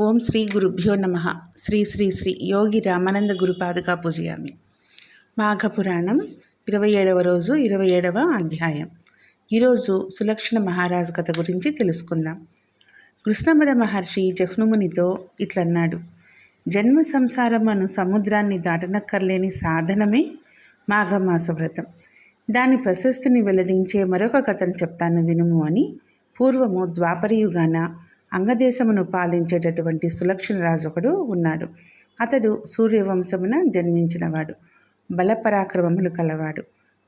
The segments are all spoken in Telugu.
ఓం శ్రీ గురుభ్యో నమ. శ్రీ శ్రీ శ్రీ యోగి రామానంద గురుపాదుగా పూజయామి. మాఘపురాణం ఇరవై ఏడవ రోజు ఇరవై ఏడవ అధ్యాయం. ఈరోజు సులక్షణ మహారాజు కథ గురించి తెలుసుకుందాం. కృష్ణమద మహర్షి జహ్నుమునితో ఇట్లన్నాడు. జన్మ సంసారమను సముద్రాన్ని దాటనక్కర్లేని సాధనమే మాఘమాస వ్రతం దాని ప్రశస్తిని వెల్లడించే మరొక కథను చెప్తాను వినుము అని పూర్వము ద్వాపరయుగాన అంగదేశమును పాలించేటటువంటి సులక్షణ రాజు ఒకడు ఉన్నాడు. అతడు సూర్యవంశమున జన్మించినవాడు. బలపరాక్రమములు కలవాడు.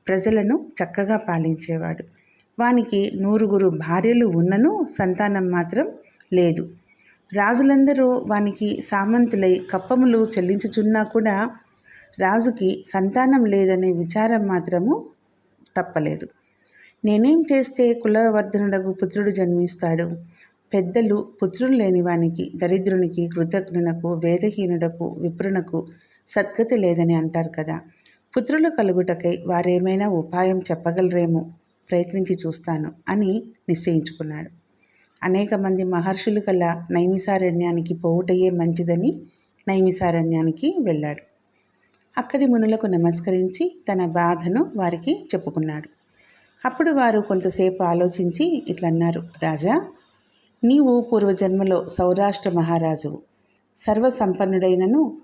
ప్రజలను చక్కగా పాలించేవాడు. వానికి నూరుగురు భార్యలు ఉన్నను సంతానం మాత్రం లేదు. రాజులందరూ వానికి సామంతులై కప్పములు చెల్లించుచున్నా కూడా రాజుకి సంతానం లేదనే విచారం మాత్రము తప్పలేదు. నేనేం చేస్తే కులవర్ధనుడకు పుత్రుడు జన్మిస్తాడు? పెద్దలు పుత్రులు లేనివానికి దరిద్రునికి కృతజ్ఞునకు వేదహీనుడకు విప్రునకు సద్గతి లేదని అంటారు కదా. పుత్రులు కలుగుటకై వారేమైనా ఉపాయం చెప్పగలరేమో? ప్రయత్నించి చూస్తాను అని నిశ్చయించుకున్నాడు. అనేక మంది మహర్షులు కల నైమిసారణ్యానికి పోవుటయే మంచిదని నైమిసారణ్యానికి వెళ్ళాడు. అక్కడి మునులకు నమస్కరించి తన బాధను వారికి చెప్పుకున్నాడు. అప్పుడు వారు కొంతసేపు ఆలోచించి ఇట్లన్నారు రాజా నీవు పూర్వజన్మలో సౌరాష్ట్ర మహారాజువు. సర్వసంపన్నుడైనను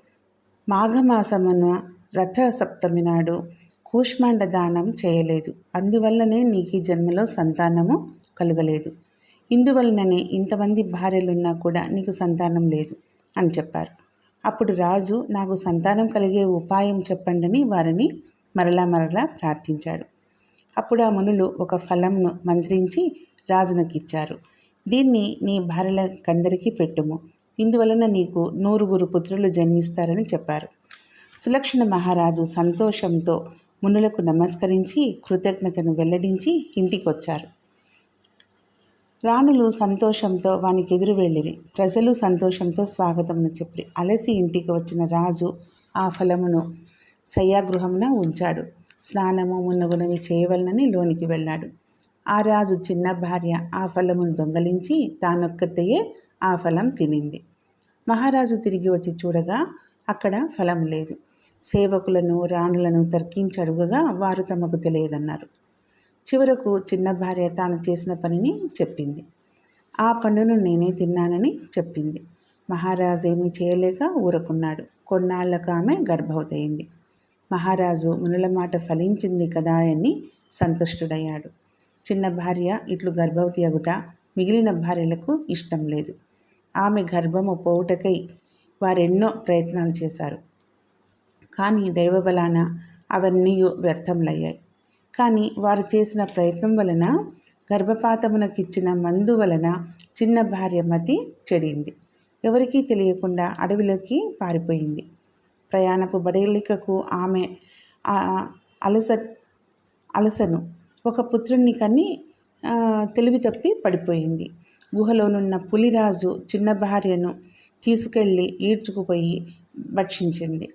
మాఘమాసమున రథ సప్తమి నాడు కూష్మాండ దానం చేయలేదు. అందువల్లనే నీకు ఈ జన్మలో సంతానము కలుగలేదు. ఇందువలననే ఇంతమంది భార్యలున్నా కూడా నీకు సంతానం లేదు అని చెప్పారు. అప్పుడు రాజు నాకు సంతానం కలిగే ఉపాయం చెప్పండని వారిని మరలా మరలా ప్రార్థించాడు. అప్పుడు ఆ మునులు ఒక ఫలంను మంత్రించి రాజునకిచ్చారు. దీన్ని నీ భార్యలకందరికీ పెట్టుము. ఇందువలన నీకు నూరుగురు పుత్రులు జన్మిస్తారని చెప్పారు. సులక్షణ మహారాజు సంతోషంతో మునులకు నమస్కరించి కృతజ్ఞతను వెల్లడించి ఇంటికి వచ్చారు రాణులు సంతోషంతో వానికి ఎదురు వెళ్ళిరి. ప్రజలు సంతోషంతో స్వాగతమును చెప్పి అలసి ఇంటికి వచ్చిన రాజు ఆ ఫలమును శయ్యాగృహమున ఉంచాడు. స్నానము మున్నగునవి చేయవలనని లోనికి వెళ్ళాడు. ఆ రాజు చిన్న భార్య ఆ ఫలమును దొంగలించి తానొక్కతయే ఆ ఫలం తినింది. మహారాజు తిరిగి వచ్చి చూడగా అక్కడ ఫలం లేదు. సేవకులను రాణులను తర్కించి అడుగగా వారు తమకు తెలియదన్నారు. చివరకు చిన్న భార్య తాను చేసిన పనిని చెప్పింది. ఆ పండును నేనే తిన్నానని చెప్పింది. మహారాజు ఏమీ చేయలేక ఊరకున్నాడు. కొన్నాళ్ళకు ఆమె గర్భవతయింది. మహారాజు మునుల మాట ఫలించింది కదా అని సంతుష్టుడయ్యాడు. చిన్న భార్య ఇట్లు గర్భవతి అగుట మిగిలిన భార్యలకు ఇష్టం లేదు. ఆమె గర్భము పోవుటకై వారెన్నో ప్రయత్నాలు చేశారు. కానీ దైవబలాన అవన్నీ వ్యర్థములయ్యాయి కానీ వారు చేసిన ప్రయత్నం వలన గర్భపాతమునకిచ్చిన మందు వలన చిన్న భార్య మతి చెడింది. ఎవరికీ తెలియకుండా అడవిలోకి పారిపోయింది. ప్రయాణపు బడలికకు ఆమె అలస అలసను ఒక పుత్రుణ్ణి కని తెలివి తప్పి పడిపోయింది. గుహలోనున్న పులిరాజు చిన్న భార్యను తీసుకెళ్ళి ఈడ్చుకుపోయి భక్షించింది.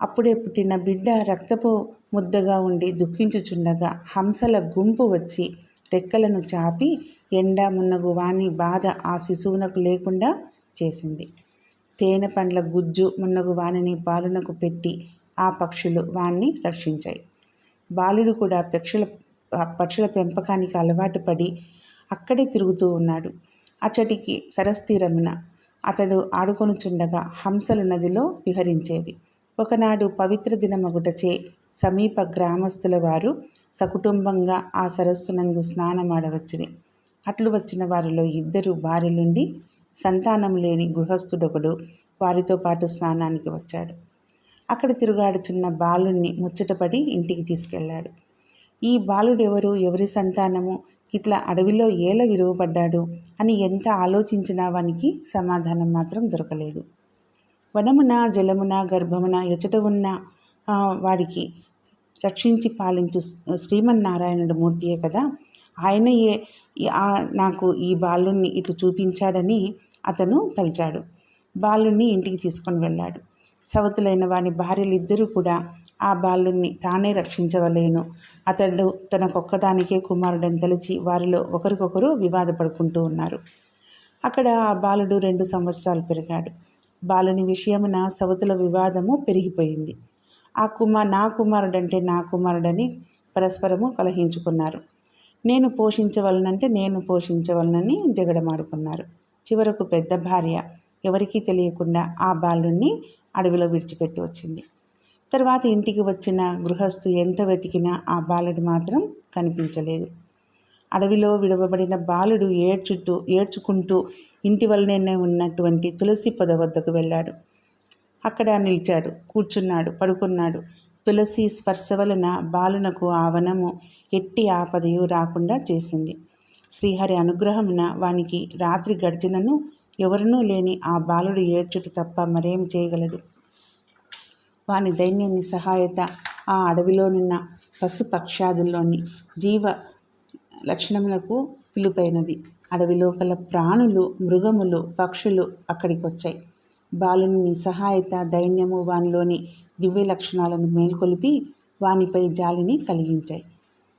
అప్పుడే పుట్టిన బిడ్డ రక్తపు ముద్దగా ఉండి దుఃఖించుచుండగా హంసల గుంపు వచ్చి రెక్కలను చాపి ఎండ మున్నగు వాణి బాధ ఆ శిశువునకు లేకుండా చేసింది. తేనె పండ్ల గుజ్జు మున్నగు వాణిని బాలునకు పెట్టి ఆ పక్షులు వాణ్ణి రక్షించాయి. బాలుడు కూడా పక్షుల పక్షుల పెంపకానికి అలవాటు పడి అక్కడే తిరుగుతూ ఉన్నాడు. అచ్చటికి సరస్తీరమున అతడు ఆడుకొనుచుండగా హంసలు నదిలో విహరించేవి. ఒకనాడు పవిత్ర దినమగుటచే సమీప గ్రామస్తుల వారు సకుటుంబంగా ఆ సరస్సునందు స్నానమాడవచ్చుని. అట్లు వచ్చిన వారిలో ఇద్దరు భార్యలుండి సంతానం లేని గృహస్థుడొకడు వారితో పాటు స్నానానికి వచ్చాడు. అక్కడ తిరుగాడుచున్న బాలుణ్ణి ముచ్చటపడి ఇంటికి తీసుకెళ్ళాడు ఈ బాలుడెవరు? ఎవరి సంతానము? ఇట్లా అడవిలో ఏల విడువబడ్డాడు? అని ఎంత ఆలోచించినా వానికి సమాధానం మాత్రం దొరకలేదు. వనమున జలమున గర్భమున ఎచట ఉన్న వాడికి రక్షించి పాలించు శ్రీమన్నారాయణుడు మూర్తియే కదా? ఆయనయే నాకు ఈ బాలుణ్ణి ఇట్లు చూపించాడని అతను తలిచాడు. బాలుణ్ణి ఇంటికి తీసుకొని వెళ్ళాడు. సవతులైన వాని భార్యలిద్దరూ కూడా ఆ బాలుణ్ణి తానే రక్షించవలేను. అతడు తనకొక్కదానికే కుమారుడని తలిచి వారిలో ఒకరికొకరు వివాదపడుకుంటూ ఉన్నారు. అక్కడ ఆ బాలుడు రెండు సంవత్సరాలు పెరిగాడు. బాలుని విషయమున సవతుల వివాదము పెరిగిపోయింది. ఆ కుమార్ నా కుమారుడంటే నా కుమారుడని పరస్పరము కలహించుకున్నారు. నేను పోషించవలనంటే నేను పోషించవలనని జగడమాడుకున్నారు. చివరకు పెద్ద భార్య ఎవరికీ తెలియకుండా ఆ బాలుణ్ణి అడవిలో విడిచిపెట్టి వచ్చింది. తర్వాత ఇంటికి వచ్చిన గృహస్థు ఎంత వెతికినా ఆ బాలుడు మాత్రం కనిపించలేదు. అడవిలో విడవబడిన బాలుడు ఏడ్చుతూ ఏడ్చుకుంటూ ఇంటి వల్లనే ఉన్నటువంటి తులసి పొద వద్దకు వెళ్ళాడు. అక్కడ నిలిచాడు కూర్చున్నాడు పడుకున్నాడు. తులసి స్పర్శ వలన బాలునకు ఆ వనము ఎట్టి ఆపదయు రాకుండా చేసింది. శ్రీహరి అనుగ్రహమున వానికి రాత్రి గడిచినను ఎవరునూ లేని ఆ బాలుడు ఏడ్చుట తప్ప మరేం చేయగలడు? వాని దైన్యాన్ని సహాయత ఆ అడవిలోనున్న పశుపక్షాదుల్లోని జీవ లక్షణములకు పిలుపైనది. అడవిలో గల ప్రాణులు మృగములు పక్షులు అక్కడికి వచ్చాయి బాలుని నిస్సహాయత దైన్యము వానిలోని దివ్య లక్షణాలను మేల్కొలిపి వానిపై జాలిని కలిగించాయి.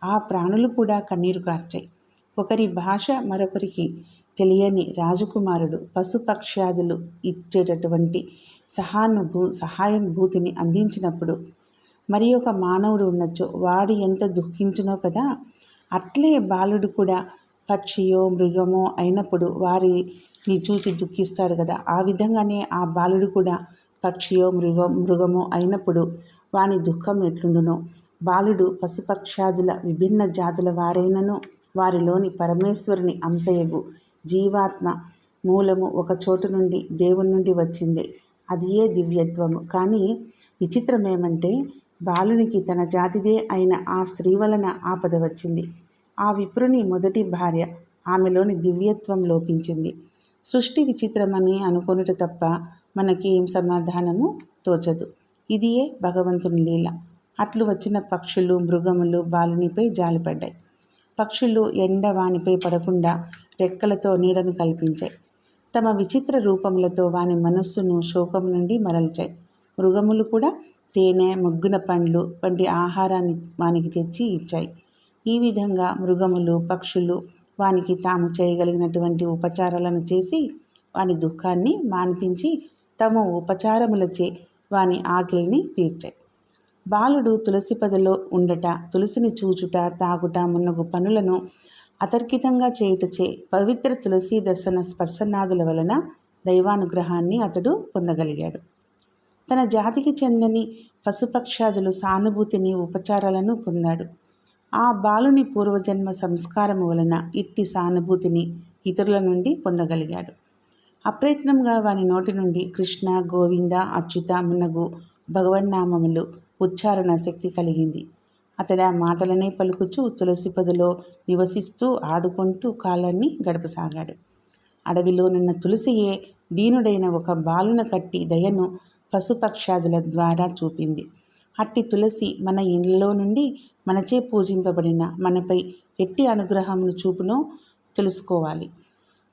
ఆ ప్రాణులు కూడా కన్నీరు కార్చాయి. ఒకరి భాష మరొకరికి తెలియని రాజకుమారుడు పశుపక్ష్యాదులు ఇచ్చేటటువంటి సహానుభూ సహానుభూతిని అందించినప్పుడు మరి ఒక మానవుడు ఉన్నచో వాడు ఎంత దుఃఖించునో కదా! అట్లే బాలుడు కూడా పక్షియో మృగమో అయినప్పుడు వారిని చూసి దుఃఖిస్తాడు కదా! ఆ విధంగానే ఆ బాలుడు కూడా పక్షియో మృగ మృగమో అయినప్పుడు వాని దుఃఖం ఎట్లుండునో బాలుడు పశుపక్షాదుల విభిన్న జాతుల వారైనను వారిలోని పరమేశ్వరుని అంశయగు జీవాత్మ మూలము ఒక చోటు నుండి దేవుని నుండి వచ్చింది. అది ఏ దివ్యత్వము? కానీ విచిత్రమేమంటే బాలునికి తన జాతిదే అయిన ఆ స్త్రీ వలన ఆపద వచ్చింది. ఆ విప్రుని మొదటి భార్య ఆమెలోని దివ్యత్వం లోపించింది. సృష్టి విచిత్రమని అనుకొనుట తప్ప మనకి ఏం సమాధానము? తోచదు. ఇదియే భగవంతుని లీల. అట్లు వచ్చిన పక్షులు మృగములు బాలునిపై జాలిపడ్డాయి. పక్షులు ఎండ వానిపై పడకుండా రెక్కలతో నీడను కల్పించాయి. తమ విచిత్ర రూపములతో వాని మనస్సును శోకం నుండి మరల్చాయి. మృగములు కూడా తేనె ముగ్గున పండ్లు వంటి ఆహారాన్ని వానికి తెచ్చి ఇచ్చాయి. ఈ విధంగా మృగములు పక్షులు వానికి తాము చేయగలిగినటువంటి ఉపచారాలను చేసి వాని దుఃఖాన్ని మాన్పించి తమ ఉపచారములచే వాని ఆకలిని తీర్చాయి. బాలుడు తులసి పదలో ఉండట తులసిని చూచుట తాగుట మున్నగు పనులను అతర్కితంగా చేయుటచే పవిత్ర తులసి దర్శన స్పర్శనాదుల వలన దైవానుగ్రహాన్ని అతడు పొందగలిగాడు. తన జాతికి చెందని పశుపక్షాదులు సానుభూతిని ఉపచారాలను పొందాడు. ఆ బాలుని పూర్వజన్మ సంస్కారము వలన ఇట్టి సానుభూతిని ఇతరుల నుండి పొందగలిగాడు. అప్రయత్నంగా వాని నోటి నుండి కృష్ణ గోవింద అచ్యుత మున్నగు భగవన్నామములు ఉచ్చారణ శక్తి కలిగింది. అతడు ఆ మాటలనే పలుకుచూ తులసి పదిలో నివసిస్తూ ఆడుకుంటూ కాలాన్ని గడపసాగాడు. అడవిలోనున్న తులసియే దీనుడైన ఒక బాలున కట్టి దయను పశుపక్షాదుల ద్వారా చూపింది. అట్టి తులసి మన ఇండ్లలో నుండి మనచే పూజింపబడిన మనపై ఎట్టి అనుగ్రహమును చూపునో తెలుసుకోవాలి.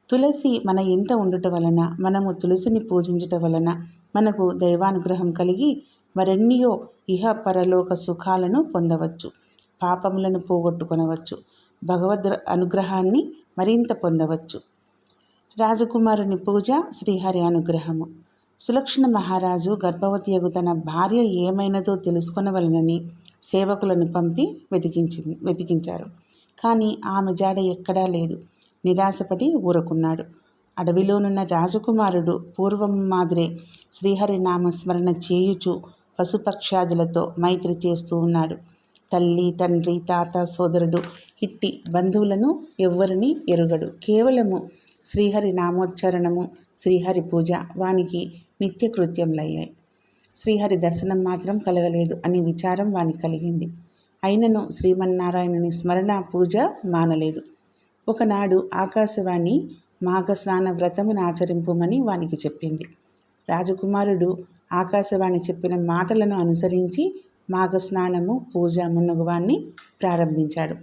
తులసి మన ఇంట ఉండుట వలన మనము తులసిని పూజించుట వలన మనకు దైవానుగ్రహం కలిగి మరెన్నియో ఇహ పరలోక సుఖాలను పొందవచ్చు పాపములను పోగొట్టుకొనవచ్చు భగవద్ అనుగ్రహాన్ని మరింత పొందవచ్చు. రాజకుమారుని పూజ శ్రీహరి అనుగ్రహము. సులక్షణ మహారాజు గర్భవతియగు తన భార్య ఏమైనదో తెలుసుకొనవలనని సేవకులను పంపి వెతికించింది వెతికించారు. కానీ ఆమె జాడ ఎక్కడా లేదు. నిరాశపడి ఊరుకున్నాడు. అడవిలోనున్న రాజకుమారుడు పూర్వం మాదిరే శ్రీహరినామస్మరణ చేయుచు పశుపక్షాదులతో మైత్రి చేస్తూ ఉన్నాడు. తల్లి తండ్రి తాత సోదరుడు ఇట్టి బంధువులను ఎవ్వరిని ఎరుగడు. కేవలము శ్రీహరి నామోచ్చరణము శ్రీహరి పూజ వానికి నిత్యకృత్యములయ్యాయి. శ్రీహరి దర్శనం మాత్రం కలగలేదు అనే విచారం వానికి కలిగింది. అయినను శ్రీమన్నారాయణుని స్మరణ పూజ మానలేదు. ఒకనాడు ఆకాశవాణి మాఘస్నాన వ్రతమును ఆచరింపుమని వానికి చెప్పింది. రాజకుమారుడు ఆకాశవాణి చెప్పిన మాటలను అనుసరించి మాఘస్నానము పూజ మున్నగువాన్ని ప్రారంభించాడు.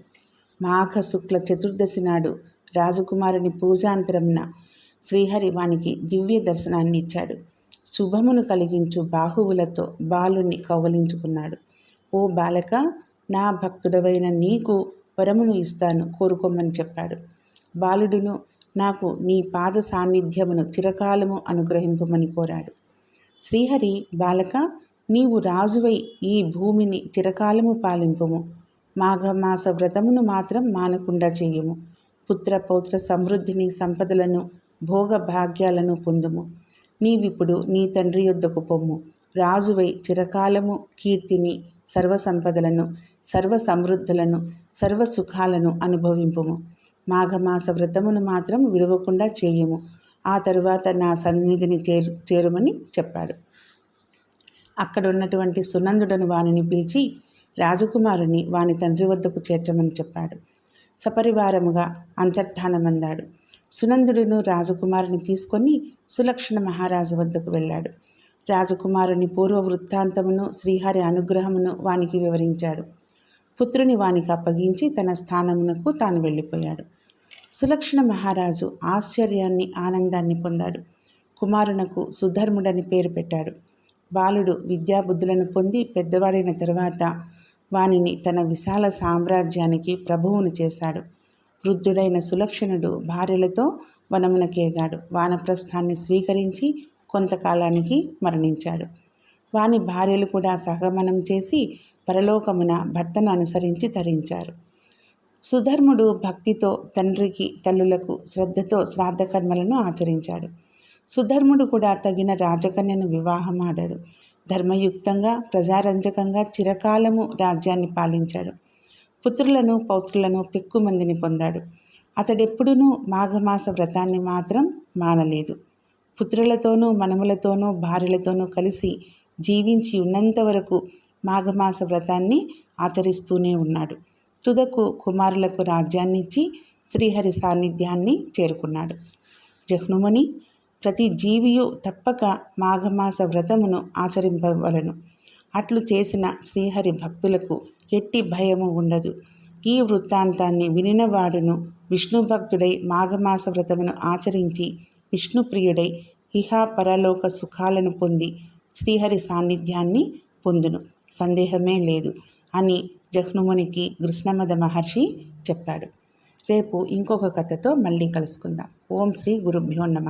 మాఘ శుక్ల చతుర్దశి నాడు రాజకుమారుని పూజాంతరంన శ్రీహరి వానికి దివ్య దర్శనాన్ని ఇచ్చాడు. శుభమును కలిగించు బాహువులతో బాలుణ్ణి కౌగలించుకున్నాడు ఓ బాలక నా భక్తుడవైన నీకు వరమును ఇస్తాను కోరుకోమని చెప్పాడు. బాలుడును నాకు నీ పాద సాన్నిధ్యమును చిరకాలము అనుగ్రహింపమని కోరాడు. శ్రీహరి బాలక నీవు రాజువై ఈ భూమిని చిరకాలము పాలింపుము. మాఘమాస వ్రతమును మాత్రం మానకుండా చేయము. పుత్ర పౌత్ర సమృద్ధిని సంపదలను భోగ భాగ్యాలను పొందుము. నీవిప్పుడు నీ తండ్రి యొద్దకు పొమ్ము. రాజువై చిరకాలము కీర్తిని సర్వ సంపదలను సర్వ సమృద్ధులను సర్వ సుఖాలను అనుభవింపుము. మాఘమాస వ్రతమును మాత్రం విడవకుండా చేయము. ఆ తరువాత నా సన్నిధిని చేరు చేరుమని చెప్పాడు. అక్కడ ఉన్నటువంటి సునందుడను వానిని పిలిచి రాజకుమారుని వాని తండ్రి వద్దకు చేర్చమని చెప్పాడు. సపరివారముగా అంతర్ధానమందాడు సునందుడును రాజకుమారుని తీసుకొని సులక్షణ మహారాజు వద్దకు వెళ్ళాడు. రాజకుమారుని పూర్వ వృత్తాంతమును శ్రీహరి అనుగ్రహమును వానికి వివరించాడు. పుత్రుని వానికి అప్పగించి తన స్థానమునకు తాను వెళ్ళిపోయాడు. సులక్షణ మహారాజు ఆశ్చర్యాన్ని ఆనందాన్ని పొందాడు. కుమారునకు సుధర్ముడని పేరు పెట్టాడు. బాలుడు విద్యాబుద్ధులను పొంది పెద్దవాడైన తరువాత వానిని తన విశాల సామ్రాజ్యానికి ప్రభువును చేశాడు. వృద్ధుడైన సులక్షణుడు భార్యలతో వనమునకేగాడు. వానప్రస్థాన్ని స్వీకరించి కొంతకాలానికి మరణించాడు. వాని భార్యలు కూడా సహగమనం చేసి పరలోకమున భర్తను అనుసరించి తరించారు. సుధర్ముడు భక్తితో తండ్రికి తల్లులకు శ్రద్ధతో శ్రాద్ధ కర్మలను ఆచరించాడు. సుధర్ముడు కూడా తగిన రాజకన్యను వివాహమాడాడు. ధర్మయుక్తంగా ప్రజారంజకంగా చిరకాలము రాజ్యాన్ని పాలించాడు. పుత్రులను పౌత్రులను పెక్కుమందిని పొందాడు. అతడెప్పుడునూ మాఘమాస వ్రతాన్ని మాత్రం మానలేదు. పుత్రులతోనూ మనములతోనూ భార్యలతోనూ కలిసి జీవించి ఉన్నంత వరకు మాఘమాస వ్రతాన్ని ఆచరిస్తూనే ఉన్నాడు. తుదకు కుమారులకు రాజ్యాన్నిచ్చి శ్రీహరి సాన్నిధ్యాన్ని చేరుకున్నాడు. జహ్నుమని ప్రతి జీవియు తప్పక మాఘమాస వ్రతమును ఆచరింపవలను. అట్లు చేసిన శ్రీహరి భక్తులకు ఎట్టి భయము ఉండదు. ఈ వృత్తాంతాన్ని వినినవాడును విష్ణు భక్తుడై మాఘమాస వ్రతమును ఆచరించి విష్ణుప్రియుడై ఇహా పరలోక సుఖాలను పొంది శ్రీహరి సాన్నిధ్యాన్ని పొందును. సందేహమే లేదు అని జహ్నుమునికి కృష్ణమద మహర్షి చెప్పాడు. రేపు ఇంకొక కథతో మళ్ళీ కలుసుకుందాం. ఓం శ్రీ గురుభ్యో నమ.